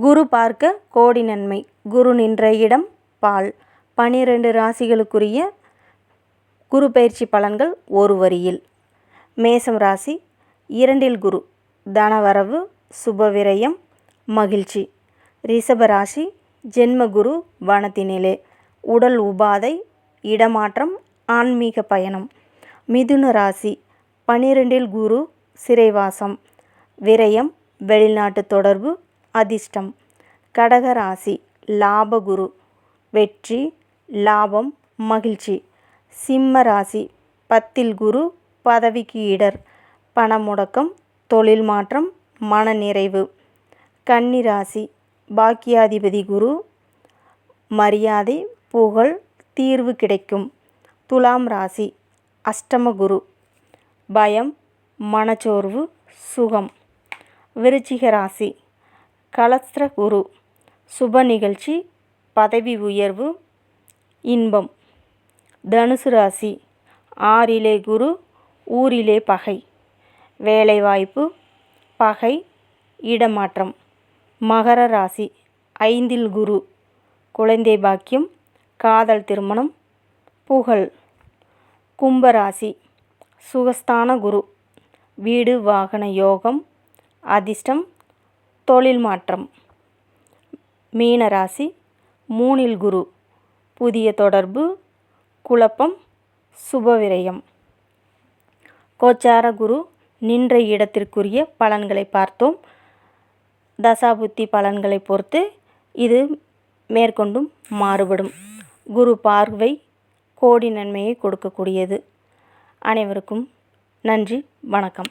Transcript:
குரு பார்க்க கோடி நன்மை. குரு நின்ற இடம் பால். பனிரெண்டு ராசிகளுக்குரிய குரு பயிற்சி பலன்கள் ஒரு வரியில். மேசம் ராசி இரண்டில் குரு. தனவரவு சுபவிரயம் மகிழ்ச்சி. ரிஷபராசி ஜென்மகுரு வனத்தினிலே. உடல் உபாதை இடமாற்றம் ஆன்மீக பயணம். மிதுன ராசி பனிரெண்டில் குரு சிறைவாசம். விரயம் வெளிநாட்டு தொடர்பு அதிர்ஷ்டம். கடகராசி லாபகுரு. வெற்றி லாபம் மகிழ்ச்சி. சிம்ம ராசி பத்தில் குரு பதவிக்கு இடர். பணமுடக்கம் தொழில் மாற்றம் மனநிறைவு. கன்னிராசி பாக்கியாதிபதி குரு. மரியாதை புகழ் தீர்வு கிடைக்கும். துலாம் ராசி அஷ்டம குரு. பயம் மனச்சோர்வு சுகம். விருச்சிக ராசி கலஸ்திர குரு. சுப நிகழ்ச்சி பதவி உயர்வு இன்பம். தனுசு ராசி. ஆறிலே குரு ஊரிலே பகை. வேலைவாய்ப்பு பகை இடமாற்றம். மகர ராசி. ஐந்தில் குரு. குழந்தை பாக்கியம் காதல் திருமணம் புகழ். கும்பராசி சுகஸ்தான குரு. வீடு வாகன யோகம் அதிர்ஷ்டம் தொழில் மாற்றம். மீனராசி மூணில் குரு. புதிய தொடர்பு குழப்பம் சுபவிரயம். கோச்சார குரு நின்ற இடத்திற்குரிய பலன்களை பார்த்தோம். தசாபுத்தி பலன்களை பொறுத்து இது மேற்கொண்டும் மாறுபடும். குரு பார்வை கோடி நன்மையை கொடுக்கக்கூடியது. அனைவருக்கும் நன்றி வணக்கம்.